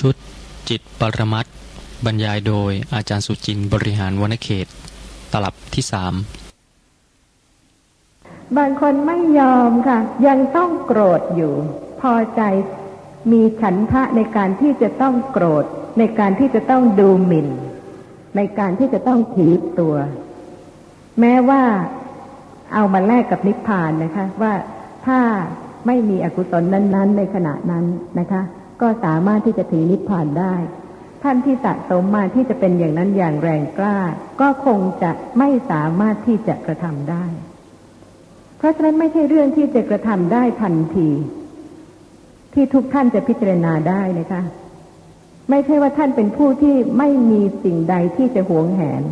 ชุดจิตปรมัตถ์บรรยายโดยอาจารย์สุจินต์บริหารวณเขต ตลับที่สามบางคนไม่ยอมค่ะ ยังต้องโกรธอยู่ พอใจมีฉันทะในการที่จะต้องโกรธ ในการที่จะต้องดูหมิ่น ในการที่จะต้องถือตัว แม้ว่าเอามาแลกกับนิพพานนะคะ ว่าถ้าไม่มีอกุศลนั้น ๆ ในขณะนั้นนะคะ ก็สามารถที่จะถือนิพพานได้ ท่านที่สะสมมาที่จะเป็นอย่างนั้นอย่างแรงกล้า ก็คงจะไม่สามารถที่จะกระทำได้ เพราะฉะนั้นไม่ใช่เรื่องที่จะกระทำได้ทันที ที่ทุกท่านจะพิจารณาได้นะคะ ไม่ใช่ว่าท่านเป็นผู้ที่ไม่มีสิ่งใดที่จะหวงแหน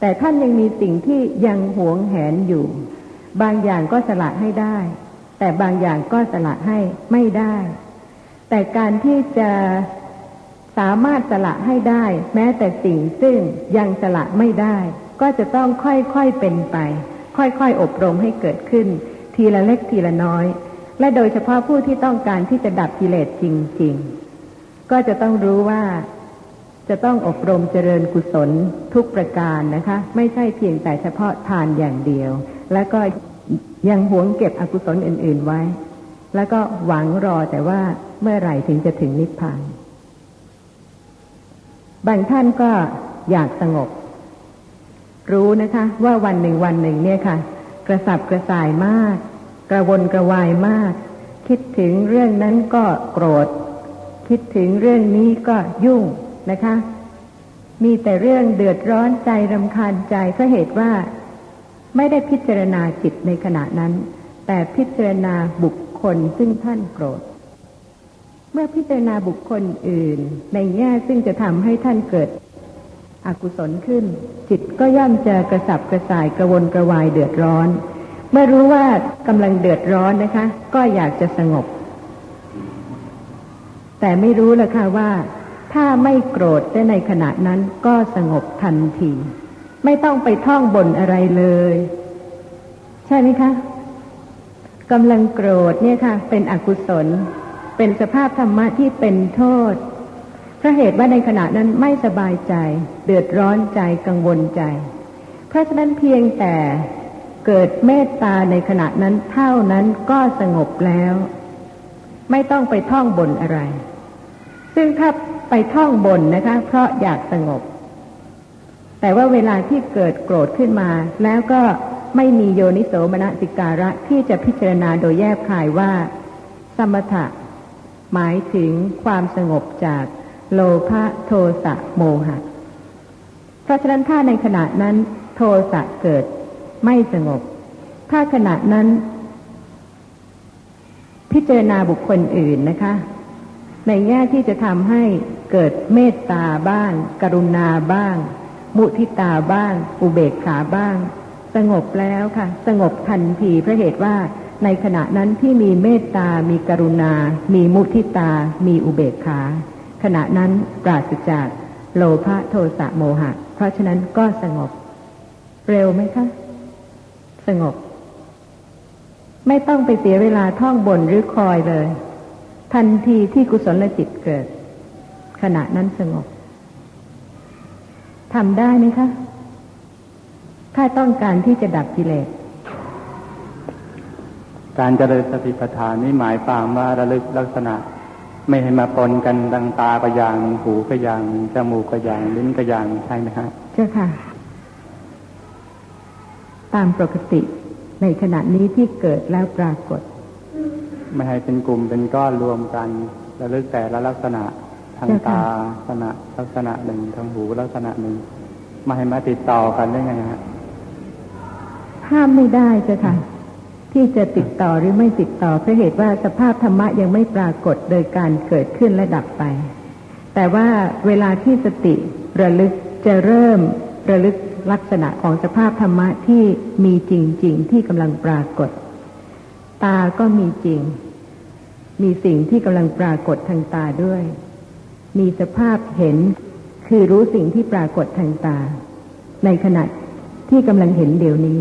แต่ท่านยังมีสิ่งที่ยังหวงแหนอยู่ บางอย่างก็สละให้ได้ แต่บางอย่างก็สละให้ไม่ได้ แต่การที่จะสามารถสละให้ได้ แม้แต่สิ่งซึ่งยังสละไม่ได้ ก็จะต้องค่อยๆเป็นไป ค่อยๆอบรมให้เกิดขึ้น ทีละเล็กทีละน้อย และโดยเฉพาะผู้ที่ต้องการที่จะดับกิเลสจริง ๆ ก็จะต้องรู้ว่าจะต้องอบรมเจริญกุศลทุกประการนะคะ ไม่ใช่เพียงแต่เฉพาะทานอย่างเดียว แล้วก็ยังหวงเก็บอกุศลอื่น ๆไว้ แล้วก็หวังรอแต่ว่าเมื่อไหร่ถึงจะถึงนิพพาน บางท่านก็อยากสงบ รู้นะคะ ว่าวันหนึ่งวันหนึ่งเนี่ยค่ะ กระสับกระส่ายมาก กระวนกระวายมาก คิดถึงเรื่องนั้นก็โกรธ คิดถึงเรื่องนี้ก็ยุ่งนะคะ มีแต่เรื่องเดือดร้อนใจรำคาญใจเพราะเหตุว่า ไม่ได้พิจารณาจิตในขณะนั้น แต่พิจารณาบุค คลซึ่งท่านโกรธ เมื่อพิจารณาบุคคลอื่น ในแง่ซึ่งจะทำให้ท่านเกิด อกุศลขึ้น จิตก็ย่อมจะกระสับกระส่ายกระวนกระวายเดือดร้อน เมื่อรู้ว่ากำลังเดือดร้อนนะคะ ก็อยากจะสงบ แต่ไม่รู้ละค่ะว่า ถ้าไม่โกรธในขณะนั้นก็สงบทันที ไม่ต้องไปท่องบนอะไรเลย ใช่ไหมคะ กำลังโกรธเนี่ยค่ะ เป็นอกุศล เป็นสภาพธรรมะที่เป็นโทษเพราะเหตุว่าในขณะนั้นไม่สบายใจ เดือดร้อนใจกังวลใจ เพราะฉะนั้นเพียงแต่เกิดเมตตาในขณะนั้นเท่านั้นก็สงบแล้ว ไม่ต้องไปท่องบนอะไร ซึ่งถ้าไปท่องบนนะคะ เพราะอยากสงบ แต่ว่าเวลาที่เกิดโกรธขึ้นมา แล้วก็ ไม่มีโยนิโสมนสิการะที่จะพิจารณาโดยแยบคายว่า สมถะ หมายถึงความสงบจากโลภะโทสะโมหะ เพราะฉะนั้นถ้าในขณะนั้น โทสะเกิดไม่สงบ ถ้าขณะนั้น พิจารณาบุคคลอื่นนะคะ ในแง่ที่จะทำให้เกิดเมตตาบ้าง กรุณาบ้าง มุทิตาบ้าง อุเบกขาบ้าง สงบแล้วค่ะ สงบทันทีเพราะเหตุว่าในขณะนั้นที่มีเมตตา มีกรุณา มีมุทิตา มีอุเบกขา ขณะนั้นปราศจากโลภะโทสะโมหะ เพราะฉะนั้นก็สงบ เร็วไหมคะ สงบ ไม่ต้องไปเสียเวลาท่องบนหรือคอยเลย ทันทีที่กุศลจิตเกิด ขณะนั้นสงบทำได้ไหมคะ ถ้าต้องการที่จะดับกิเลส การเจริญสติปัฏฐานนี่หมายความว่าระลึกลักษณะ ไม่ให้มาปนกันดังตาก็อย่างหูก็อย่างจมูกก็อย่างลิ้นก็อย่างใช่ไหมครับเจ้าค่ะ ตามปกติในขณะนี้ที่เกิดแล้วปรากฏ ไม่ให้เป็นกลุ่มเป็นก้อนรวมกันระลึกแต่ละลักษณะทางตาลักษณะลักษณะหนึ่งทางหูลักษณะหนึ่งไม่ให้มาติดต่อกันได้ไงฮะ ห้ามไม่ได้เจ้าค่ะ ที่จะติดต่อหรือไม่ติดต่อเพราะเหตุว่าสภาพธรรมะยังไม่ปรากฏโดยการเกิดขึ้นและดับไป แต่ว่าเวลาที่สติระลึกจะเริ่มระลึกลักษณะของสภาพธรรมะที่มีจริง ๆ ที่กำลังปรากฏ ตาก็มีจริง มีสิ่งที่กำลังปรากฏทางตาด้วย มีสภาพเห็นคือรู้สิ่งที่ปรากฏทางตา ในขณะที่กำลังเห็นเดี๋ยวนี้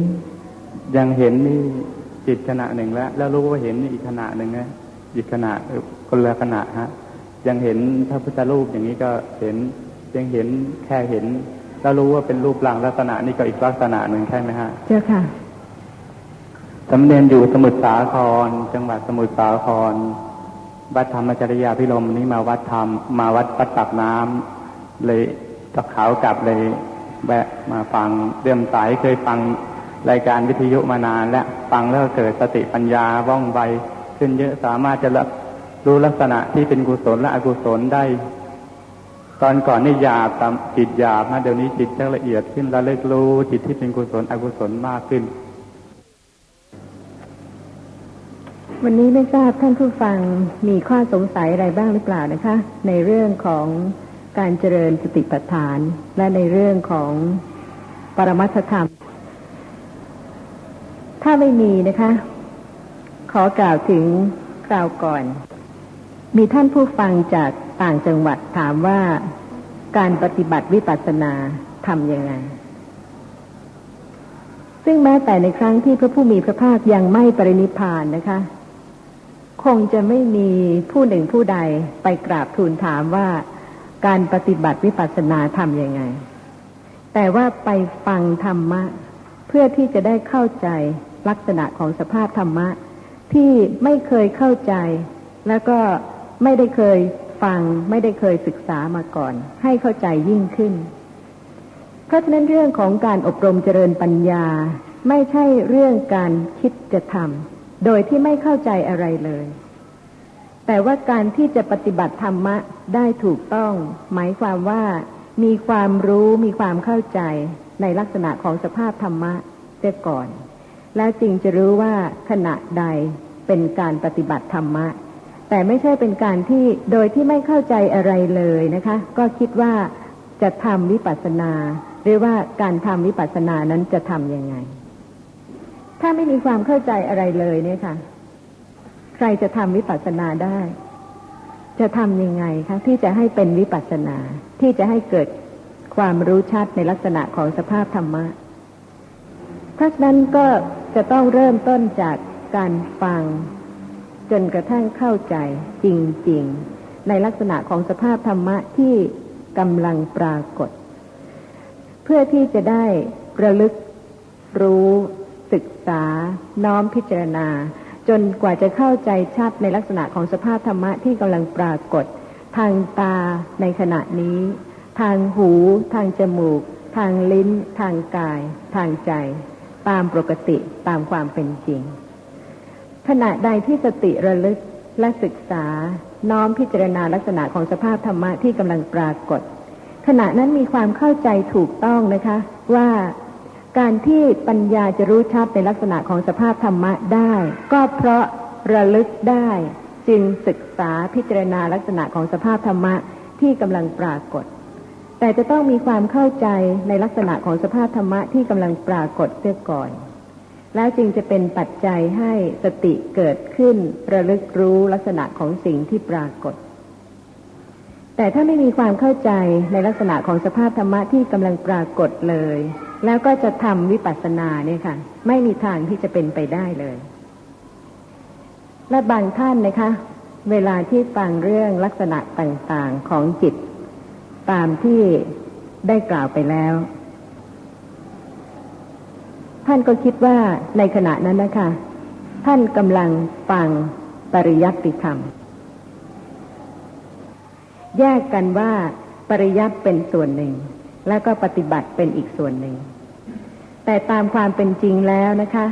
ยังเห็นนี่จิตขณะหนึ่งแล้ว แล้วรู้ว่าเห็นอีกขณะหนึ่งนะอีกขณะคนละขณะฮะ ยังเห็นพระพุทธรูปอย่างนี้ก็เห็นยังเห็นแค่เห็น แล้วรู้ว่าเป็นรูปร่างลักษณะนี่ก็อีกลักษณะหนึ่งใช่ไหมฮะเจ้าค่ะสำเนียนอยู่สมุทรสาคร จังหวัดสมุทรสาครวัดธรรมจริยาพิรมนี้มาวัดธรรมมาวัดปัดตักน้ำเลยตะขาวกลับเลย แวะมาฟังเรื่มสายเคยฟัง รายการวิทยุมานานและฟังแล้วเกิดสติปัญญาว่องไวขึ้นเยอะสามารถจะรู้ลักษณะที่เป็นกุศลและอกุศลได้ ตอนก่อนนี่หยาบตามจิตหยาบนะเดี๋ยวนี้จิตจะละเอียดขึ้นและเลิกรู้จิตที่เป็นกุศลอกุศลมากขึ้น วันนี้ไม่ทราบท่านผู้ฟังมีข้อสงสัยอะไรบ้างหรือเปล่านะคะ ในเรื่องของการเจริญสติปัฏฐาน และในเรื่องของปรมัตถธรรม ถ้าไม่มีนะคะ ขอกล่าวถึงคราวก่อน มีท่านผู้ฟังจากต่างจังหวัดถามว่าการปฏิบัติวิปัสสนาทำยังไง ซึ่งแม้แต่ในครั้งที่พระผู้มีพระภาคยังไม่ปรินิพพานนะคะ คงจะไม่มีผู้หนึ่งผู้ใดไปกราบทูลถามว่าการปฏิบัติวิปัสสนาทำยังไง แต่ว่าไปฟังธรรมะ เพื่อที่จะได้เข้าใจ ลักษณะของสภาพธรรมะ ที่ไม่เคยเข้าใจ แล้วก็ไม่ได้เคยฟัง ไม่ได้เคยศึกษามาก่อน ให้เข้าใจยิ่งขึ้น เพราะฉะนั้นเรื่องของการอบรมเจริญปัญญา ไม่ใช่เรื่องการคิดจะทำโดยที่ไม่เข้าใจอะไรเลย แต่ว่าการที่จะปฏิบัติธรรมะได้ถูกต้อง หมายความว่ามีความรู้มีความเข้าใจในลักษณะของสภาพธรรมะเสียก่อน แล้วจึงจะรู้ว่าขณะใดเป็นการปฏิบัติธรรมะ แต่ไม่ใช่เป็นการที่โดยที่ไม่เข้าใจอะไรเลยนะคะ ก็คิดว่าจะทำวิปัสสนา หรือว่าการทำวิปัสสนานั้นจะทำยังไง ถ้าไม่มีความเข้าใจอะไรเลยเนี่ยค่ะ ใครจะทำวิปัสสนาได้ จะทำยังไงคะที่จะให้เป็นวิปัสสนา ที่จะให้เกิดความรู้ชัดในลักษณะของสภาพธรรมะ เพราะฉะนั้นก็ จะต้องเริ่มต้นจากการฟัง จนกระทั่งเข้าใจจริง ๆ ในลักษณะของสภาพธรรมะที่กำลังปรากฏ เพื่อที่จะได้ระลึกรู้ศึกษา น้อมพิจารณา จนกว่าจะเข้าใจชัดในลักษณะของสภาพธรรมะที่กำลังปรากฏ ทางตาในขณะนี้ ทางหู ทางจมูก ทางลิ้น ทางกาย ทางใจ ตามปกติตามความเป็นจริง ขณะใดที่สติระลึกและศึกษาน้อมพิจารณาลักษณะของสภาพธรรมะที่กำลังปรากฏ ขณะนั้นมีความเข้าใจถูกต้องนะคะ ว่าการที่ปัญญาจะรู้ชัดในลักษณะของสภาพธรรมะได้ ก็เพราะระลึกได้ จึงศึกษาพิจารณาลักษณะของสภาพธรรมะที่กำลังปรากฏ แต่จะต้องมีความเข้าใจในลักษณะของสภาพธรรมะที่กำลังปรากฏเสียก่อน แล้วจึงจะเป็นปัจจัยให้สติเกิดขึ้นระลึกรู้ลักษณะของสิ่งที่ปรากฏ แต่ถ้าไม่มีความเข้าใจในลักษณะของสภาพธรรมะที่กำลังปรากฏเลย แล้วก็จะทำวิปัสสนาเนี่ยค่ะ ไม่มีทางที่จะเป็นไปได้เลย และบางท่านนะคะ เวลาที่ฟังเรื่องลักษณะต่างๆของจิต ตามที่ได้กล่าวไปแล้ว ท่านก็คิดว่าในขณะนั้นนะคะ ท่านกำลังฟังปริยัติธรรม แยกกันว่าปริยัติเป็นส่วนหนึ่ง แล้วก็ปฏิบัติเป็นอีกส่วนหนึ่ง แต่ตามความเป็นจริงแล้วนะคะ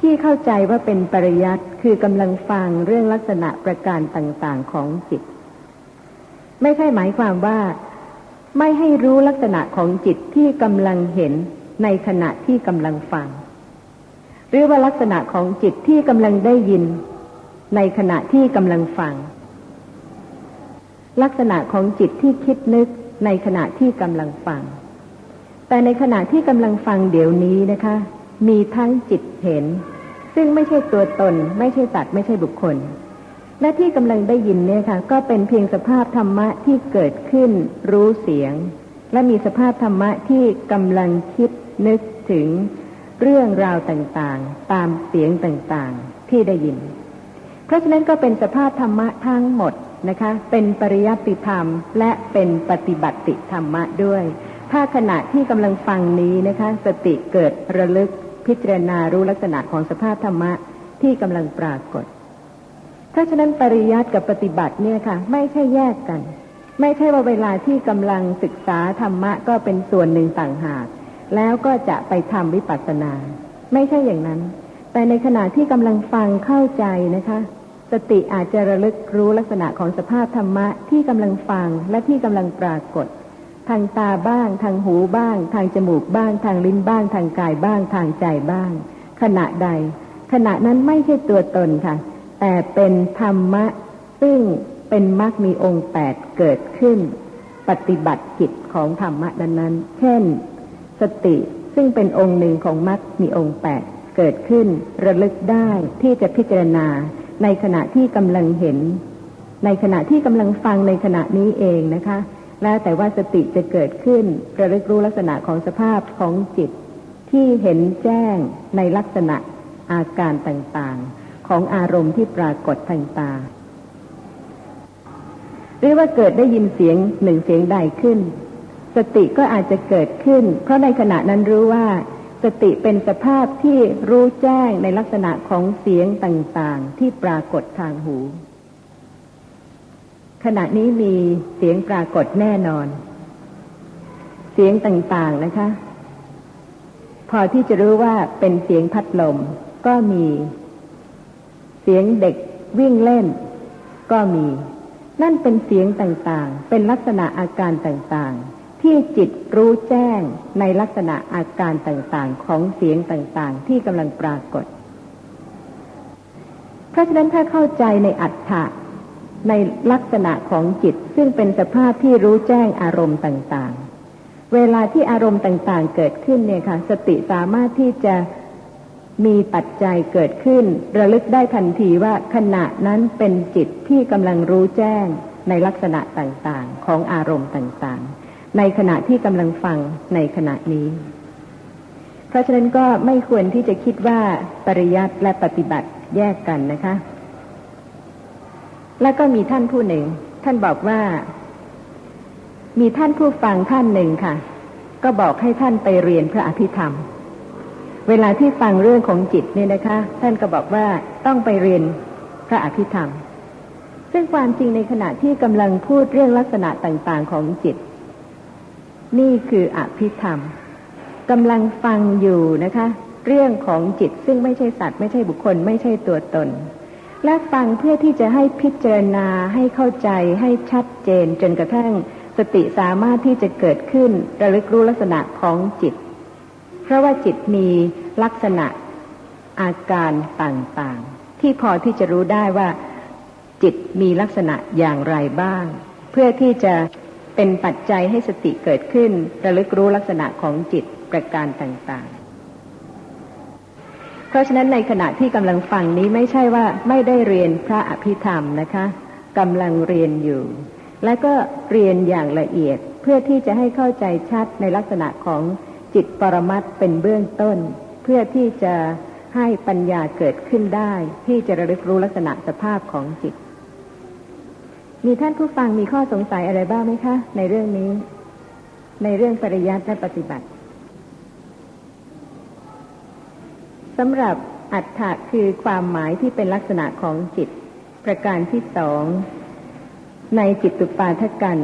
ที่เข้าใจว่าเป็นปริยัติคือกำลังฟังเรื่องลักษณะประการต่างๆของจิต ไม่ใช่หมายความว่า ไม่ให้รู้ลักษณะของจิตที่กำลังเห็นในขณะที่กำลังฟัง หรือว่าลักษณะของจิตที่กำลังได้ยิน ในขณะที่กำลังฟัง ลักษณะของจิตที่คิดนึกในขณะที่กำลังฟัง แต่ในขณะที่กำลังฟังเดี๋ยวนี้นะคะ มีทั้งจิตเห็น ซึ่งไม่ใช่ตัวตน ไม่ใช่สัตว์ไม่ใช่บุคคล และที่กำลังได้ยินเนี่ยค่ะ ก็เป็นเพียงสภาพธรรมะที่เกิดขึ้น รู้เสียง และมีสภาพธรรมะที่กำลังคิดนึกถึงเรื่องราวต่างๆ ตามเสียงต่างๆ ที่ได้ยิน เพราะฉะนั้นก็เป็นสภาพธรรมะทั้งหมดนะคะ เป็นปริยัติธรรมและเป็นปฏิบัติธรรมะด้วย ถ้าขณะที่กำลังฟังนี้นะคะ สติเกิดระลึกพิจารณารู้ลักษณะของสภาพธรรมะที่กำลังปรากฏ เพราะฉะนั้นปริยัติกับปฏิบัติเนี่ยค่ะ ไม่ใช่แยกกัน ไม่ใช่ว่าเวลาที่กำลังศึกษาธรรมะก็เป็นส่วนหนึ่งต่างหาก แล้วก็จะไปทำวิปัสสนา ไม่ใช่อย่างนั้น แต่ในขณะที่กำลังฟังเข้าใจนะคะ สติอาจจะระลึกรู้ลักษณะของสภาพธรรมะที่กำลังฟังและที่กำลังปรากฏ ทางตาบ้าง ทางหูบ้าง ทางจมูกบ้าง ทางลิ้นบ้าง ทางกายบ้าง ทางใจบ้าง ขณะใด ขณะนั้นไม่ใช่ตัวตนค่ะ แต่เป็นธรรมะ ซึ่งเป็นมรรคมีองค์แปดเกิดขึ้น ปฏิบัติกิจของธรรมะดังนั้น เช่น สติซึ่งเป็นองค์หนึ่งของมรรคมีองค์แปดเกิดขึ้น ระลึกได้ที่จะพิจารณา ในขณะที่กำลังเห็น ในขณะที่กำลังฟังในขณะนี้เองนะคะ แล้วแต่ว่าสติจะเกิดขึ้น ระลึกรู้ลักษณะของสภาพของจิต ที่เห็นแจ้งในลักษณะอาการต่างๆ ของอารมณ์ที่ปรากฏทางตา หรือว่าเกิดได้ยินเสียงหนึ่งเสียงใดขึ้น สติก็อาจจะเกิดขึ้น เพราะในขณะนั้นรู้ว่า สติเป็นสภาพที่รู้แจ้งในลักษณะของเสียงต่างๆ ที่ปรากฏทางหู ขณะนี้มีเสียงปรากฏแน่นอน เสียงต่างๆนะคะ พอที่จะรู้ว่าเป็นเสียงพัดลมก็มี เสียงเด็กวิ่งเล่น ก็มี นั่นเป็นเสียงต่างๆ เป็นลักษณะอาการต่างๆ ที่จิตรู้แจ้งในลักษณะอาการต่างๆ ของเสียงต่างๆ ที่กำลังปรากฏ เพราะฉะนั้นถ้าเข้าใจในอัฏฐะในลักษณะของจิตซึ่งเป็นสภาพที่รู้แจ้งอารมณ์ต่างๆ เวลาที่อารมณ์ต่างๆ เกิดขึ้นเนี่ยค่ะ สติสามารถที่จะ มีปัจจัยเกิดขึ้น ระลึกได้ทันทีว่าขณะนั้นเป็นจิตที่กำลังรู้แจ้งในลักษณะต่างๆ ของอารมณ์ต่างๆ ในขณะที่กำลังฟังในขณะนี้ เพราะฉะนั้นก็ไม่ควรที่จะคิดว่าปริยัติและปฏิบัติแยกกันนะคะ แล้วก็มีท่านผู้หนึ่ง ท่านบอกว่า มีท่านผู้ฟังท่านหนึ่งค่ะ ก็บอกให้ท่านไปเรียนพระอภิธรรม เวลาที่ฟังเรื่องของจิตเนี่ยนะคะ ท่านก็บอกว่าต้องไปเรียนพระอภิธรรม ซึ่งความจริงในขณะที่กำลังพูดเรื่องลักษณะต่างๆของจิต นี่คืออภิธรรมกำลังฟังอยู่นะคะ เรื่องของจิตซึ่งไม่ใช่สัตว์ไม่ใช่บุคคล ไม่ใช่ตัวตน และฟังเพื่อที่จะให้พิจารณาให้เข้าใจให้ชัดเจนจนกระทั่งสติสามารถที่จะเกิดขึ้นระลึกรู้ลักษณะของจิต เพราะว่าจิตมีลักษณะอาการต่างๆ ที่พอที่จะรู้ได้ว่า จิตมีลักษณะอย่างไรบ้าง เพื่อที่จะเป็นปัจจัยให้สติเกิดขึ้น ระลึกรู้ลักษณะของจิตประการต่างๆ เพราะฉะนั้นในขณะที่กำลังฟังนี้ไม่ใช่ว่าไม่ได้เรียนพระอภิธรรมนะคะกำลังเรียนอยู่ และก็เรียนอย่างละเอียดเพื่อที่จะให้เข้าใจชัดในลักษณะของ จิตปรมัตเป็นเบื้องต้น เพื่อที่จะให้ปัญญาเกิดขึ้นได้ ที่จะระลึกรู้ลักษณะสภาพของจิต มีท่านผู้ฟังมีข้อสงสัยอะไรบ้างไหมคะ ในเรื่องนี้ ในเรื่องปริยัติและปฏิบัติสำหรับอัฏฐะคือความหมายที่เป็นลักษณะของจิต ประการที่สอง ในจิตตุปาทกัน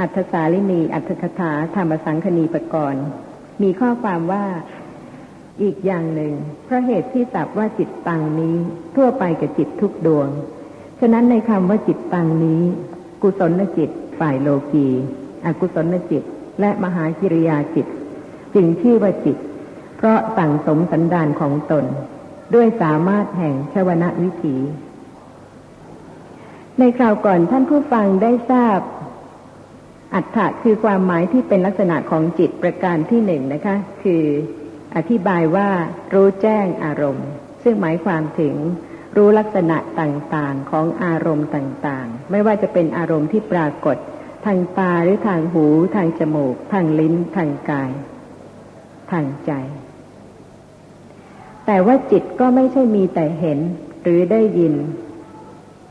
อัฏฐสาลินี อัฏฐคถาธรรมสังคณีปกรณ์ มีข้อความว่าอีกอย่างหนึ่งเพราะเหตุที่สับว่าจิตตังนี้ทั่วไปกับจิตทุกดวง ฉะนั้นในคำว่าจิตตังนี้ กุศลจิต ฝ่ายโลกีอกุศลจิต และมหากิริยาจิต จึงชื่อว่าจิต เพราะสั่งสมสันดานของตน ด้วยสามารถแห่งชวนะวิถี ในคราวก่อนท่านผู้ฟังได้ทราบ อัฏฐะคือความหมายที่เป็นลักษณะของจิตประการที่หนึ่งนะคะ คืออธิบายว่ารู้แจ้งอารมณ์ ซึ่งหมายความถึงรู้ลักษณะต่างๆของอารมณ์ต่างๆ ไม่ว่าจะเป็นอารมณ์ที่ปรากฏ ทางตาหรือทางหู ทางจมูก ทางลิ้น ทางกาย ทางใจ แต่ว่าจิตก็ไม่ใช่มีแต่เห็นหรือได้ยิน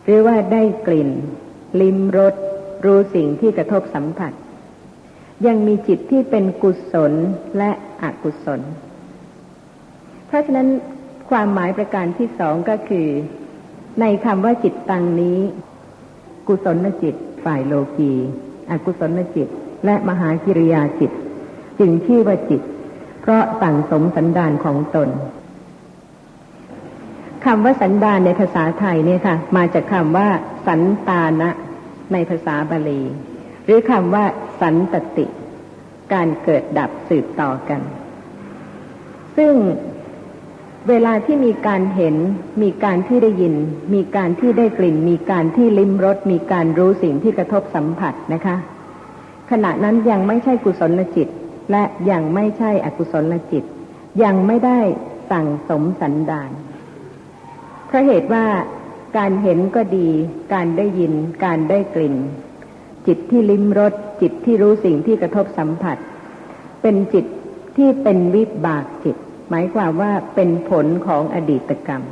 หรือว่าได้กลิ่น ลิ้มรส รู้สิ่งที่กระทบสัมผัส ยังมีจิตที่เป็นกุศลและอกุศล เพราะฉะนั้นความหมายประการที่สองก็คือ ในคำว่าจิตตังนี้ กุศลจิต ฝ่ายโลกีอกุศลจิต และมหากิริยาจิต จึงชื่อว่าจิต เพราะสั่งสมสันดานของตนคำว่าสันดานในภาษาไทยเนี่ยค่ะ มาจากคำว่า สันตานะ ในภาษาบาลี หรือคำว่าสันตติ การเกิดดับสืบต่อกัน ซึ่งเวลาที่มีการเห็น มีการที่ได้ยิน มีการที่ได้กลิ่น มีการที่ลิ้มรส มีการรู้สิ่งที่กระทบสัมผัสนะคะ ขณะนั้นยังไม่ใช่กุศลจิต และยังไม่ใช่อกุศลจิต ยังไม่ได้สั่งสมสันดานเพราะเหตุว่า การเห็นก็ดี การได้ยิน การได้กลิ่น จิตที่ลิ้มรสจิตที่รู้สิ่งที่กระทบสัมผัส เป็นจิตที่เป็นวิบากจิต หมายความว่าเป็นผลของอดีตกรรม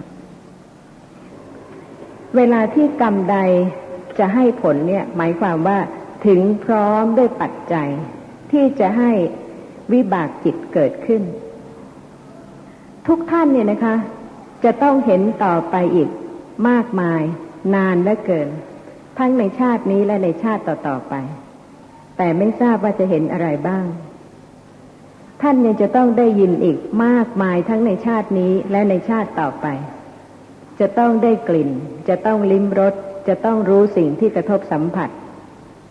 เวลาที่กรรมใดจะให้ผลเนี่ย หมายความว่าถึงพร้อมด้วยปัจจัย ที่จะให้วิบากจิตเกิดขึ้น ทุกท่านเนี่ยนะคะ จะต้องเห็นต่อไปอีก มากมาย นานและเกิน ทั้งในชาตินี้และในชาติต่อๆไป แต่ไม่ทราบว่าจะเห็นอะไรบ้าง ท่านยังจะต้องได้ยินอีกมากมายทั้งในชาตินี้และในชาติต่อไป จะต้องได้กลิ่น จะต้องลิ้มรสจะต้องรู้สิ่งที่กระทบสัมผัส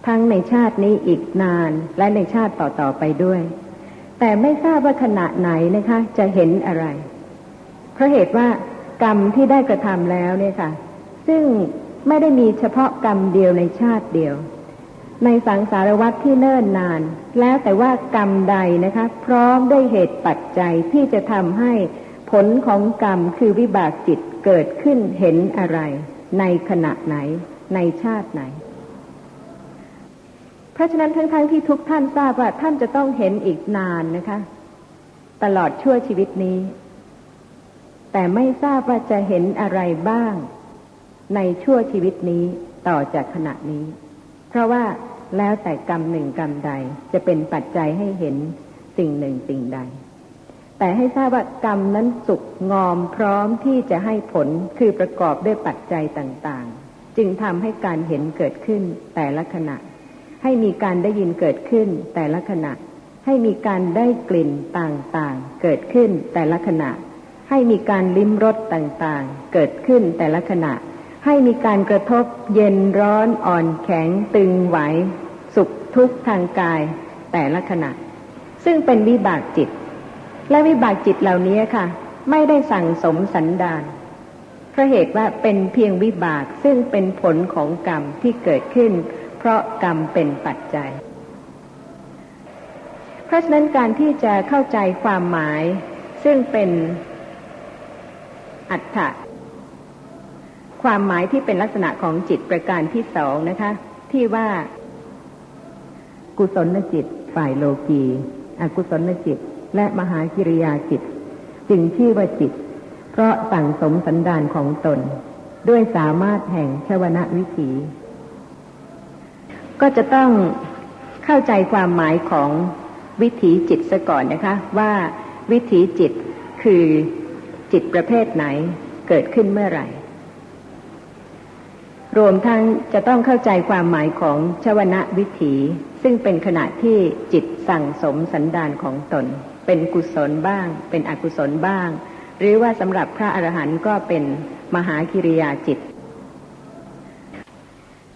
ทั้งในชาตินี้อีกนานและในชาติต่อๆไปด้วย แต่ไม่ทราบว่าขณะไหนนะคะ จะเห็นอะไรเพราะเหตุว่า กรรมที่ได้กระทำแล้วเนี่ยค่ะ ซึ่งไม่ได้มีเฉพาะกรรมเดียวในชาติเดียว ในสังสารวัตที่เนิ่นนาน แล้วแต่ว่ากรรมใดนะคะ พร้อมได้เหตุปัจจัยที่จะทำให้ผลของกรรมคือวิบากจิตเกิดขึ้นเห็นอะไร ในขณะไหน ในชาติไหน เพราะฉะนั้นทั้งๆทที่ทุกท่านทราบว่าท่านจะต้องเห็นอีกนานนะคะ ตลอดชั่วชีวิตนี้ แต่ไม่ทราบว่าจะเห็นอะไรบ้าง ในชั่วชีวิตนี้ต่อจากขณะนี้ เพราะว่าแล้วแต่กรรมหนึ่งกรรมใดจะเป็นปัจจัยให้เห็นสิ่งหนึ่งสิ่งใด แต่ให้ทราบว่ากรรมนั้นสุกงอมพร้อมที่จะให้ผลคือประกอบด้วยปัจจัยต่างๆ จึงทำให้การเห็นเกิดขึ้นแต่ละขณะ ให้มีการได้ยินเกิดขึ้นแต่ละขณะ ให้มีการได้กลิ่นต่างๆ เกิดขึ้นแต่ละขณะ ให้มีการลิ้มรสต่างๆ เกิดขึ้นแต่ละขณะ ให้มีการกระทบเย็นร้อนอ่อนแข็งตึงไหว สุขทุกข์ทางกาย แต่ละขณะ ซึ่งเป็นวิบากจิต และวิบากจิตเหล่านี้ค่ะ ไม่ได้สั่งสมสันดานเพราะเหตุว่าเป็นเพียงวิบากซึ่งเป็นผลของกรรมที่เกิดขึ้น เพราะกรรมเป็นปัจจัย เพราะฉะนั้นการที่จะเข้าใจความหมาย ซึ่งเป็น อัฏฐะความหมายที่เป็นลักษณะของจิตประการที่สองนะคะ ที่ว่า กุศลจิต ฝ่ายโลกีอกุศลจิต และมหากิริยาจิต จึงชื่อว่าจิต เพราะสั่งสมสันดานของตน ด้วยสามารถแห่งชวนะวิถี ก็จะต้องเข้าใจความหมายของวิถีจิตซะก่อนนะคะ ว่าวิถีจิตคือ จิตประเภทไหนเกิดขึ้นเมื่อไหร่ รวมทั้งจะต้องเข้าใจความหมายของชวนะวิถี ซึ่งเป็นขณะที่จิตสั่งสมสันดานของตน เป็นกุศลบ้าง เป็นอกุศลบ้าง หรือว่าสำหรับพระอรหันต์ก็เป็นมหาคิริยาจิต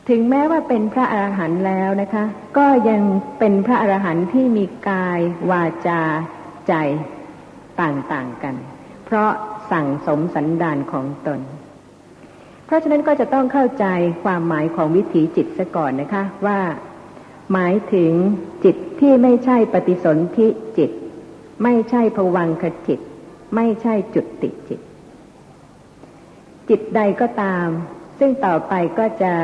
ถึงแม้ว่าเป็นพระอรหันต์แล้วนะคะ ก็ยังเป็นพระอรหันต์ที่มีกายวาจาใจต่างๆกัน เพราะสั่งสมสันดานของตน เพราะฉะนั้นก็จะต้องเข้าใจความหมายของวิถีจิตซะก่อนนะคะว่า หมายถึงจิตที่ไม่ใช่ปฏิสนธิจิต ไม่ใช่ภวังคจิต ไม่ใช่จุดติจิต จิตใดก็ตาม ซึ่งต่อไปก็จะ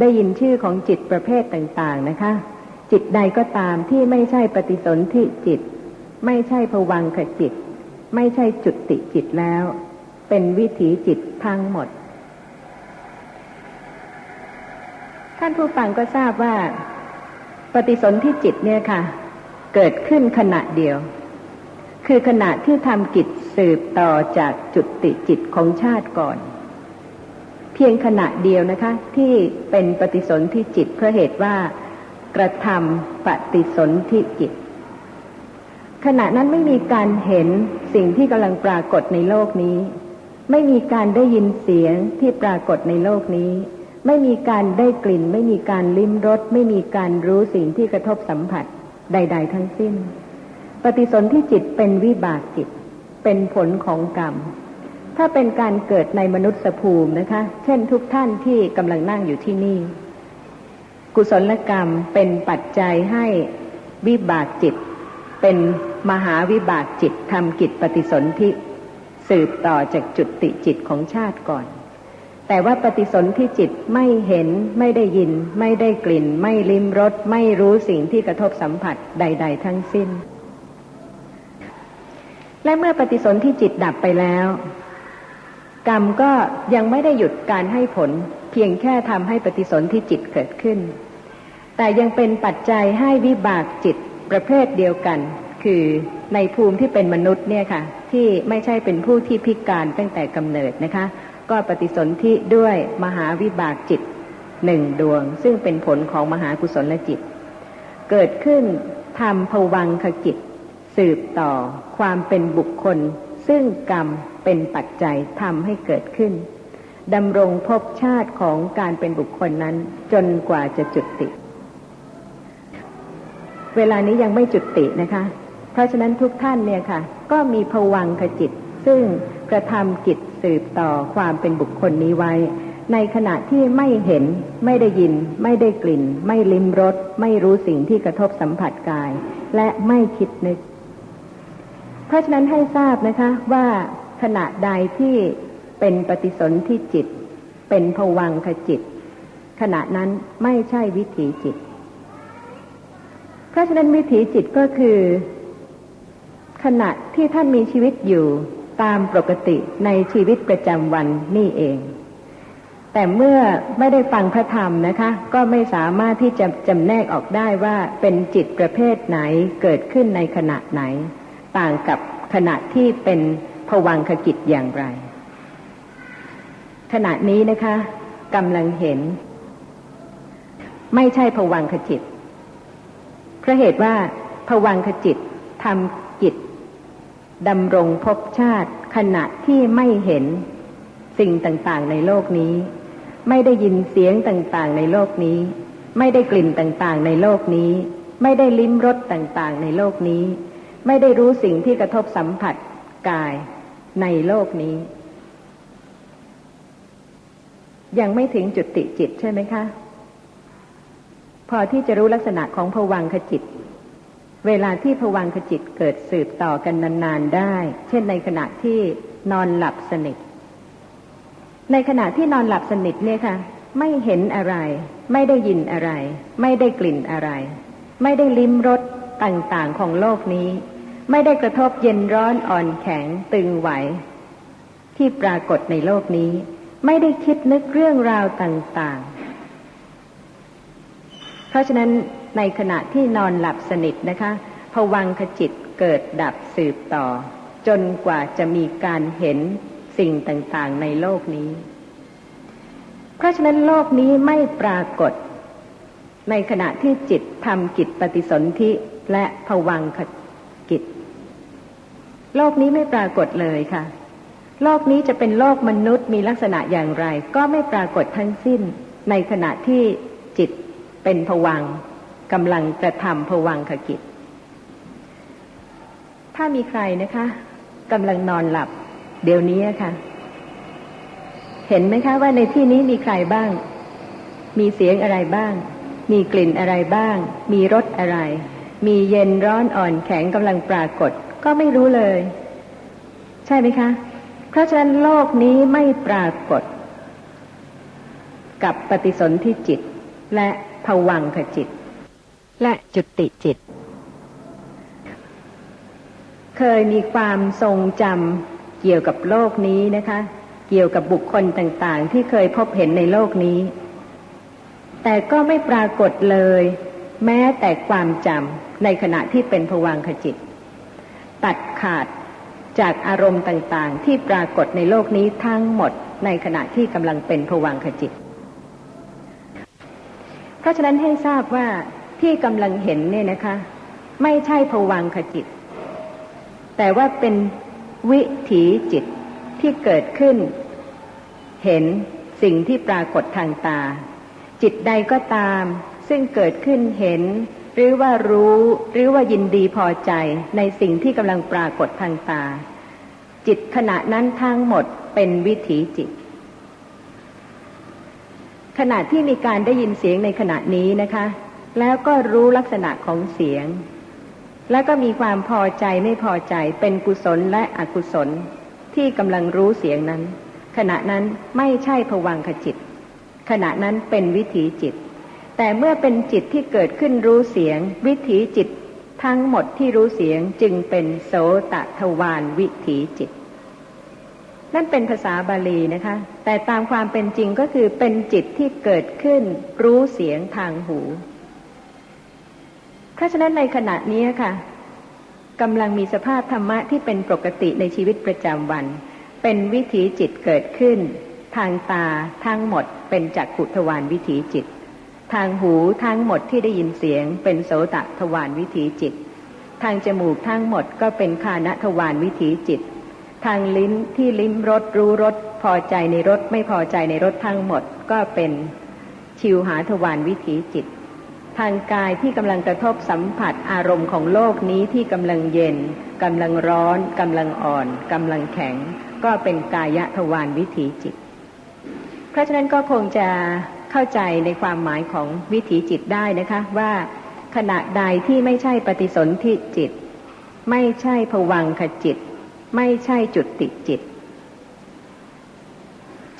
ได้ยินชื่อของจิตประเภทต่าง ๆนะคะ จิตใดก็ตามที่ไม่ใช่ปฏิสนธิจิต ไม่ใช่ภวังคจิต ไม่ใช่จุดติจิตแล้ว เป็นวิถีจิตทั้งหมด ท่านผู้ฟังก็ทราบว่า ปฏิสนธิจิตเนี่ยค่ะ เกิดขึ้นขณะเดียว คือขณะที่ทำกิจสืบต่อจากจุดติจิตของชาติก่อน เพียงขณะเดียวนะคะ ที่เป็นปฏิสนธิจิตเพราะเหตุว่ากระทำปฏิสนธิจิต ขณะนั้นไม่มีการเห็นสิ่งที่กำลังปรากฏในโลกนี้ ไม่มีการได้ยินเสียงที่ปรากฏในโลกนี้ ไม่มีการได้กลิ่น ไม่มีการลิ้มรส ไม่มีการรู้สิ่งที่กระทบสัมผัสใด ๆ ทั้งสิ้น ปฏิสนธิจิตเป็นวิบากจิต เป็นผลของกรรม ถ้าเป็นการเกิดในมนุษย์ภูมินะคะ เช่นทุกท่านที่กำลังนั่งอยู่ที่นี่ กุศลกรรมเป็นปัจจัยให้วิบากจิต เป็นมหาวิบากจิตทำกิจปฏิสนธิสืบต่อจากจุดติจิตของชาติก่อน แต่ว่าปฏิสนธิจิตไม่เห็นไม่ได้ยิน ไม่ได้กลิ่น ไม่ลิ้มรสไม่รู้สิ่งที่กระทบสัมผัสใด ๆ ทั้งสิ้น และเมื่อปฏิสนธิจิตดับไปแล้ว กรรมก็ยังไม่ได้หยุดการให้ผล เพียงแค่ทำให้ปฏิสนธิจิตเกิดขึ้น แต่ยังเป็นปัจจัยให้วิบากจิต ประเภทเดียวกัน คือในภูมิที่เป็นมนุษย์เนี่ยค่ะ ที่ไม่ใช่เป็นผู้ที่พิการตั้งแต่กำเนิดนะคะ ก็ปฏิสนธิด้วยมหาวิบากจิตหนึ่งดวง ซึ่งเป็นผลของมหากุศลจิต เกิดขึ้นทำภวังคกิจ สืบต่อความเป็นบุคคล ซึ่งกรรมเป็นปัจจัยทำให้เกิดขึ้นดำรงภพชาติของการเป็นบุคคลนั้นจนกว่าจะจุติ เวลานี้ยังไม่จุตินะคะ เพราะฉะนั้นทุกท่านเนี่ยค่ะ ก็มีผวังขจิต ซึ่งกระทำกิจสืบต่อความเป็นบุคคลนี้ไว้ ในขณะที่ไม่เห็น ไม่ได้ยิน ไม่ได้กลิ่น ไม่ลิ้มรส ไม่รู้สิ่งที่กระทบสัมผัสกาย และไม่คิดนึก เพราะฉะนั้นให้ทราบนะคะว่าขณะใดที่เป็นปฏิสนธิจิต เป็นผวังขจิต ขณะนั้นไม่ใช่วิถีจิต เพราะฉะนั้นวิถีจิตก็คือ ขณะที่ท่านมีชีวิตอยู่ตามปกติในชีวิตประจำวันนี่เอง แต่เมื่อไม่ได้ฟังพระธรรมนะคะ ก็ไม่สามารถที่จะจำแนกออกได้ว่าเป็นจิตประเภทไหนเกิดขึ้นในขณะไหน ต่างกับขณะที่เป็นผวังขจิตอย่างไร ขณะนี้นะคะกำลังเห็น ไม่ใช่ผวังขจิต ราะเหตุว่าผวังขจิตทำกิจดำรงภพชาติขณะที่ไม่เห็นสิ่งต่างๆในโลกนี้ ไม่ได้ยินเสียงต่างๆ ในโลกนี้ ไม่ได้กลิ่นต่างๆ ในโลกนี้ ไม่ได้ลิ้มรสต่างๆ ในโลกนี้ ไม่ได้รู้สิ่งที่กระทบสัมผัสกายในโลกนี้ ยังไม่ถึงจุดติจิตใช่ไหมคะ พอที่จะรู้ลักษณะของผวังขจิต เวลาที่ผวังขจิตเกิดสืบต่อกันนานๆได้ เช่นในขณะที่นอนหลับสนิท ในขณะที่นอนหลับสนิทเนี่ยค่ะ ไม่เห็นอะไร ไม่ได้ยินอะไร ไม่ได้กลิ่นอะไร ไม่ได้ลิ้มรสต่างๆของโลกนี้ ไม่ได้กระทบเย็นร้อนอ่อนแข็งตึงไหว ที่ปรากฏในโลกนี้ ไม่ได้คิดนึกเรื่องราวต่างๆ เพราะฉะนั้นในขณะที่นอนหลับสนิทนะคะผวังขจิตเกิดดับสืบต่อ จนกว่าจะมีการเห็นสิ่งต่างๆในโลกนี้ เพราะฉะนั้นโลกนี้ไม่ปรากฏ ในขณะที่จิตทำกิจปฏิสนธิและผวังขกิจ โลกนี้ไม่ปรากฏเลยค่ะ โลกนี้จะเป็นโลกมนุษย์มีลักษณะอย่างไร ก็ไม่ปรากฏทั้งสิ้นในขณะที่จิต เป็นผวังกำลังกระทำผวังขกิจ ถ้ามีใครนะคะกำลังนอนหลับ เดี๋ยวนี้ค่ะ เห็นไหมคะว่าในที่นี้มีใครบ้าง มีเสียงอะไรบ้าง มีกลิ่นอะไรบ้าง มีรสอะไร มีเย็นร้อนอ่อนแข็งกำลังปรากฏ ก็ไม่รู้เลย ใช่ไหมคะ เพราะฉะนั้นโลกนี้ไม่ปรากฏ กับปฏิสนธิจิตและ ผวังขจิต และจุติจิต เคยมีความทรงจำเกี่ยวกับโลกนี้นะคะ เกี่ยวกับบุคคลต่างๆ ที่เคยพบเห็นในโลกนี้ แต่ก็ไม่ปรากฏเลย แม้แต่ความจำในขณะที่เป็นผวังขจิต ตัดขาดจากอารมณ์ต่างๆ ที่ปรากฏในโลกนี้ทั้งหมดในขณะที่กำลังเป็นผวังขจิต เพราะฉะนั้นให้ทราบว่าที่กำลังเห็นเนี่ยนะคะ ไม่ใช่ผวังขจิต แต่ว่าเป็นวิถีจิตที่เกิดขึ้น เห็นสิ่งที่ปรากฏทางตา จิตใดก็ตาม ซึ่งเกิดขึ้นเห็น หรือว่ารู้หรือว่ายินดีพอใจในสิ่งที่กำลังปรากฏทางตา จิตขณะนั้นทั้งหมดเป็นวิถีจิต ขณะที่มีการได้ยินเสียงในขณะนี้นะคะ แล้วก็รู้ลักษณะของเสียง แล้วก็มีความพอใจไม่พอใจเป็นกุศลและอกุศลที่กำลังรู้เสียงนั้น ขณะนั้นไม่ใช่ผวังขจิต ขณะนั้นเป็นวิถีจิต แต่เมื่อเป็นจิตที่เกิดขึ้นรู้เสียง วิถีจิตทั้งหมดที่รู้เสียงจึงเป็นโสตทวารวิถีจิต นั่นเป็นภาษาบาลีนะคะ แต่ตามความเป็นจริงก็คือเป็นจิตที่เกิดขึ้นรู้เสียงทางหู เพราะฉะนั้นในขณะนี้ค่ะกำลังมีสภาพธรรมะที่เป็นปกติในชีวิตประจำวัน เป็นวิถีจิตเกิดขึ้น ทางตาทั้งหมดเป็นจักขุทวารวิถีจิต ทางหูทั้งหมดที่ได้ยินเสียง เป็นโสตทวารวิถีจิต ทางจมูกทั้งหมดก็เป็นคานทวารวิถีจิต ทางลิ้นที่ลิ้มรสรู้รสพอใจในรสไม่พอใจในรสทั้งหมดก็เป็นชิวหาทวารวิถีจิต ทางกายที่กำลังกระทบสัมผัสอารมณ์ของโลกนี้ที่กำลังเย็นกำลังร้อนกำลังอ่อนกำลังแข็ง ก็เป็นกายทวารวิถีจิต เพราะฉะนั้นก็คงจะเข้าใจในความหมายของวิถีจิตได้นะคะว่าขณะใดที่ไม่ใช่ปฏิสนธิจิต ไม่ใช่ผวังขจิต ไม่ใช่จุดติจิต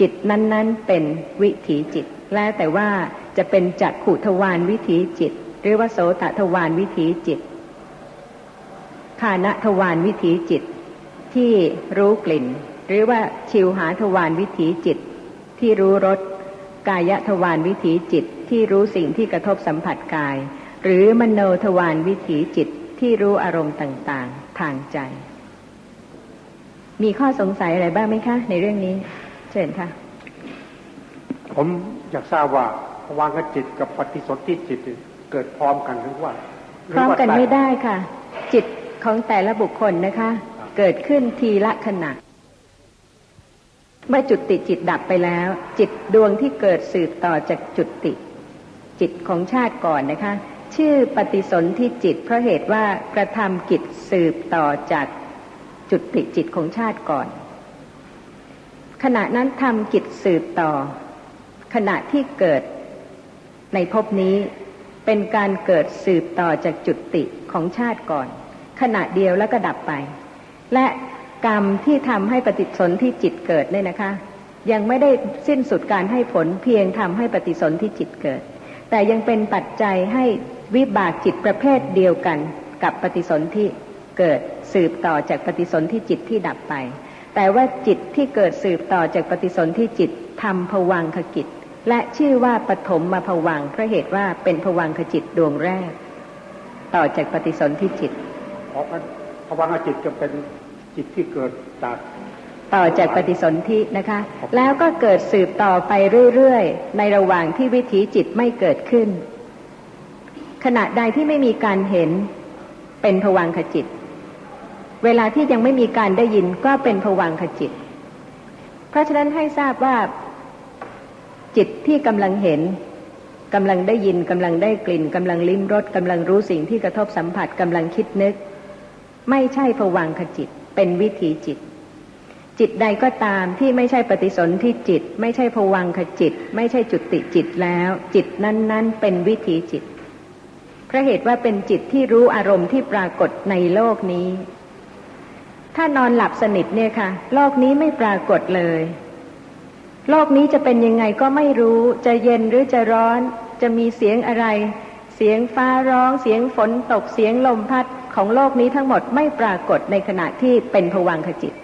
จิตนั้นๆเป็นวิถีจิต แล้วแต่ว่าจะเป็นจักขุทวารวิถีจิต หรือว่าโสตทวารวิถีจิตคานทวารวิถีจิต ที่รู้กลิ่น หรือว่าชิวหาทวารวิถีจิต ที่รู้รสกายทวารวิถีจิต ที่รู้สิ่งที่กระทบสัมผัสกาย หรือมโนทวารวิถีจิตที่รู้อารมณ์ต่างๆ ทางใจ มีข้อสงสัยอะไรบ้างไหมคะ ในเรื่องนี้ เชิญค่ะ ผมอยากทราบว่าวังกจิตกับปฏิสนธิจิตเกิดพร้อมกันหรือว่าพร้อมกันไม่ได้ค่ะ จิตของแต่ละบุคคลนะคะ เกิดขึ้นทีละขณะเมื่อจุดติจิตดับไปแล้ว จิตดวงที่เกิดสืบต่อจากจุดติ จิตของชาติก่อนนะคะ ชื่อปฏิสนธิจิตเพราะเหตุว่ากระทำกิจสืบต่อจาก จุดติจิตของชาติก่อน ขณะนั้นทำกิจสืบต่อ ขณะที่เกิดในภพนี้เป็นการเกิดสืบต่อจากจุดติของชาติก่อน ขณะเดียวแล้วก็ดับไป และกรรมที่ทำให้ปฏิสนธิจิตเกิดเนี่ยนะคะ ยังไม่ได้สิ้นสุดการให้ผลเพียงทำให้ปฏิสนธิจิตเกิด แต่ยังเป็นปัจจัยให้วิบากจิตประเภทเดียวกันกับปฏิสนธิเกิด สืบต่อจากปฏิสนธิจิตที่ดับไป แต่ว่าจิตที่เกิดสืบต่อจากปฏิสนธิจิตทำผวังขกิจ และชื่อว่าปฐมมาผวังเพราะเหตุว่าเป็นผวังขจิตดวงแรก ต่อจากปฏิสนธิจิตเพราะผวังขจิตจะเป็นจิตที่เกิดจากต่อจากปฏิสนธินะคะ แล้วก็เกิดสืบต่อไปเรื่อยๆ ในระหว่างที่วิถีจิตไม่เกิดขึ้น ขณะใดที่ไม่มีการเห็นเป็นผวังขจิต เวลาที่ยังไม่มีการได้ยินก็เป็นผวังขจิต เพราะฉะนั้นให้ทราบว่า จิตที่กำลังเห็นกำลังได้ยินกำลังได้กลิ่นกำลังลิ้มรสกำลังรู้สิ่งที่กระทบสัมผัสกำลังคิดนึก ไม่ใช่ผวังขจิต เป็นวิถีจิต จิตใดก็ตามที่ไม่ใช่ปฏิสนธิจิต ไม่ใช่ผวังขจิต ไม่ใช่จุติจิตแล้ว จิตนั้นๆ เป็นวิถีจิตเพราะเหตุว่าเป็นจิตที่รู้อารมณ์ที่ปรากฏในโลกนี้ ถ้านอนหลับสนิทเนี่ยค่ะ โลกนี้ไม่ปรากฏเลย โลกนี้จะเป็นยังไงก็ไม่รู้ จะเย็นหรือจะร้อน จะมีเสียงอะไร เสียงฟ้าร้อง เสียงฝนตก เสียงลมพัดของโลกนี้ทั้งหมดไม่ปรากฏในขณะที่เป็นผวังขจิต